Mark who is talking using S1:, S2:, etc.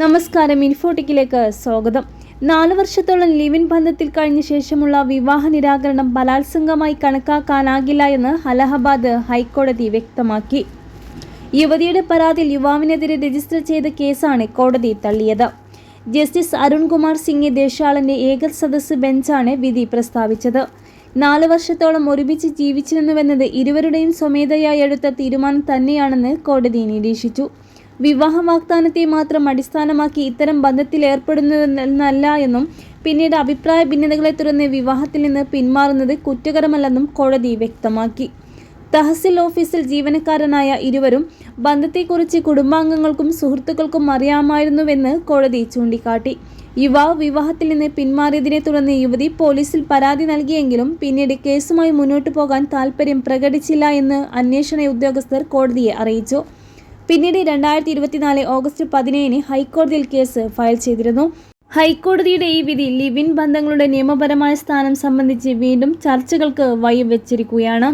S1: നമസ്കാരം ഇൻഫോട്ടിക്കിലേക്ക് സ്വാഗതം. നാല് വർഷത്തോളം ലിവിൻ ബന്ധത്തിൽ കഴിഞ്ഞ ശേഷമുള്ള വിവാഹ നിരാകരണം ബലാത്സംഗമായി കണക്കാക്കാനാകില്ല എന്ന് അലഹബാദ് ഹൈക്കോടതി വ്യക്തമാക്കി. യുവതിയുടെ പരാതിയിൽ യുവാവിനെതിരെ രജിസ്റ്റർ ചെയ്ത കേസാണ് കോടതി തള്ളിയത്. ജസ്റ്റിസ് അരുൺകുമാർ സിംഗ് ദേശാളന്റെ ഏക സദസ് ബെഞ്ചാണ് വിധി പ്രസ്താവിച്ചത്. നാല് വർഷത്തോളം ഒരുമിച്ച് ജീവിച്ചിരുന്നുവെന്നത് ഇരുവരുടെയും സ്വമേധയായി എടുത്ത തീരുമാനം തന്നെയാണെന്ന് കോടതി നിരീക്ഷിച്ചു. വിവാഹ വാഗ്ദാനത്തെ മാത്രം അടിസ്ഥാനമാക്കി ഇത്തരം ബന്ധത്തിൽ ഏർപ്പെടുന്നതല്ല എന്നും പിന്നീട് അഭിപ്രായ ഭിന്നതകളെ തുടർന്ന് വിവാഹത്തിൽ നിന്ന് പിന്മാറുന്നത് കുറ്റകരമല്ലെന്നും കോടതി വ്യക്തമാക്കി. തഹസിൽ ഓഫീസിൽ ജീവനക്കാരനായ ഇരുവരും ബന്ധത്തെക്കുറിച്ച് കുടുംബാംഗങ്ങൾക്കും സുഹൃത്തുക്കൾക്കും അറിയാമായിരുന്നുവെന്ന് കോടതി ചൂണ്ടിക്കാട്ടി. യുവാവ് വിവാഹത്തിൽ നിന്ന് പിന്മാറിയതിനെ തുടർന്ന് യുവതി പോലീസിൽ പരാതി നൽകിയെങ്കിലും പിന്നീട് കേസുമായി മുന്നോട്ടു പോകാൻ താൽപ്പര്യം പ്രകടിച്ചില്ല എന്ന് അന്വേഷണ ഉദ്യോഗസ്ഥർ കോടതിയെ അറിയിച്ചു. പിന്നീട് രണ്ടായിരത്തി ഇരുപത്തിനാല് ഓഗസ്റ്റ് പതിനേഴിന് ഹൈക്കോടതിയിൽ കേസ് ഫയൽ ചെയ്തിരുന്നു. ഹൈക്കോടതിയുടെ ഈ വിധി ലിവിൻ ബന്ധങ്ങളുടെ നിയമപരമായ സ്ഥാനം സംബന്ധിച്ച് വീണ്ടും ചർച്ചകൾക്ക് വഴിവെച്ചിരിക്കുകയാണ്.